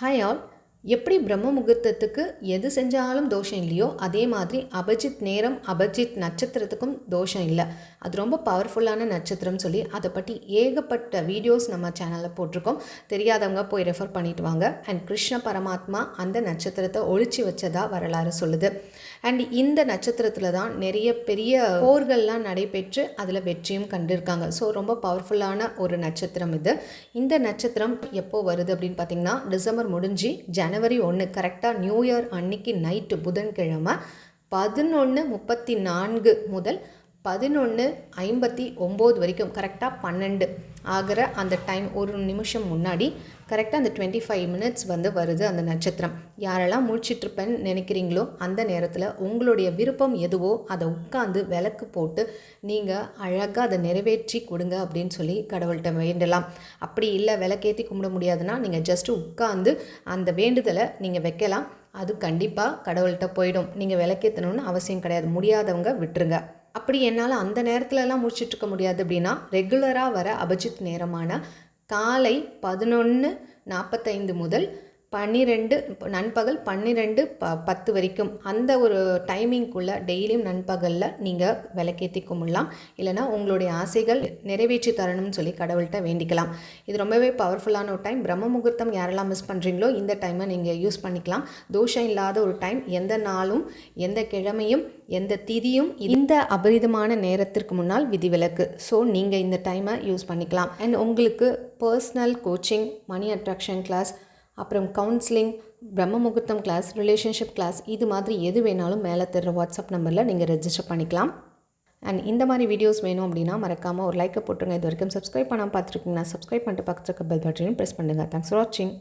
Hi all, எப்படி பிரம்ம முகூர்த்தத்துக்கு எது செஞ்சாலும் தோஷம் இல்லையோ அதே மாதிரி அபஜித் நேரம் அபஜித் நட்சத்திரத்துக்கும் தோஷம் இல்லை. அது ரொம்ப பவர்ஃபுல்லான நட்சத்திரம் சொல்லி அதை பற்றி ஏகப்பட்ட வீடியோஸ் நம்ம சேனலில் போட்டிருக்கோம். தெரியாதவங்க போய் ரெஃபர் பண்ணிட்டு வாங்க. அண்ட் கிருஷ்ண பரமாத்மா அந்த நட்சத்திரத்தை ஒழிச்சு வச்சதா வரலாறு சொல்லுது. அண்ட் இந்த நட்சத்திரத்தில் தான் நிறைய பெரிய போர்கள்லாம் நடைபெற்று அதில் வெற்றியும் கண்டிருக்காங்க. ஸோ ரொம்ப பவர்ஃபுல்லான ஒரு நட்சத்திரம் இது. இந்த நட்சத்திரம் எப்போ வருது அப்படின்னு பார்த்தீங்கன்னா டிசம்பர் முடிஞ்சு ஜனவரி ஒன்று கரெக்டாக நியூ இயர் அன்னைக்கு நைட்டு புதன்கிழமை பதினொன்று முப்பத்தி நான்கு முதல் பதினொன்று ஐம்பத்தி ஒம்பது வரைக்கும் கரெக்டாக பன்னெண்டு. ஆகிற அந்த டைம் ஒரு நிமிஷம் முன்னாடி கரெக்டாக அந்த டுவெண்ட்டி ஃபைவ் மினிட்ஸ் வந்து வருது அந்த நட்சத்திரம். யாரெல்லாம் முழிச்சிட்ருப்பேன்னு நினைக்கிறீங்களோ அந்த நேரத்தில் உங்களுடைய விருப்பம் எதுவோ அதை உட்காந்து விளக்கு போட்டு நீங்கள் அழகாக அதை நிறைவேற்றி கொடுங்க அப்படின்னு சொல்லி கடவுள்கிட்ட வேண்டலாம். அப்படி இல்லை விளக்கேற்றி கும்பிட முடியாதுன்னா நீங்கள் ஜஸ்ட்டு உட்காந்து அந்த வேண்டுதலை நீங்கள் வைக்கலாம். அது கண்டிப்பாக கடவுள்கிட்ட போயிடும். நீங்கள் விளக்கேற்றணும்னு அவசியம் கிடையாது. முடியாதவங்க விட்டுருங்க. அப்படி என்னால் அந்த நேரத்துலலாம் முடிச்சிட்டு இருக்க முடியாது அப்படின்னா ரெகுலராக வர அபிஜித் நேரமான காலை பதினொன்று நாற்பத்தைந்து முதல் பன்னிரெண்டு நண்பகல் பன்னிரெண்டு ப பத்து வரைக்கும். அந்த ஒரு டைமிங்குள்ளே டெய்லியும் நண்பகலில் நீங்கள் விளக்கேற்றி கும்பிடலாம். இல்லைனா உங்களுடைய ஆசைகள் நிறைவேற்றி தரணும்னு சொல்லி கடவுள்கிட்ட வேண்டிக்கலாம். இது ரொம்பவே பவர்ஃபுல்லான ஒரு டைம் பிரம்ம முகூர்த்தம் யாரெல்லாம் மிஸ் பண்ணுறீங்களோ இந்த டைமை நீங்கள் யூஸ் பண்ணிக்கலாம். தோஷம் இல்லாத ஒரு டைம் எந்த நாளும் எந்த கிழமையும் எந்த திதியும் இந்த அபரிதமான நேரத்திற்கு முன்னால் விதிவிலக்கு. ஸோ நீங்கள் இந்த டைமை யூஸ் பண்ணிக்கலாம். அண்ட் உங்களுக்கு personal coaching money attraction class அப்புறம் கவுன்சிலிங் பிரம்ம முகூர்த்தம் கிளாஸ் ரிலேஷன்ஷிப் கிளாஸ் இது மாதிரி எது வேணாலும் மேலே தர்ற வாட்ஸ்அப் நம்பரில் நீங்கள் ரெஜிஸ்டர் பண்ணிக்கலாம். அண்ட் இந்த மாதிரி வீடியோஸ் வேணும் அப்படின்னா மறக்காமல் ஒரு லைக்கை போட்டுருங்க. இது வரைக்கும் சப்ஸ்கிரைப் பண்ணாமல் பார்த்துருக்கீங்கன்னா சப்ஸ்கிரைப் பண்ணிட்டு பக்கத்துக்கு பெல் பட்டனையும் ப்ரெஸ் பண்ணுங்கள் தேங்க்ஸ் ஃபார் வாட்சிங்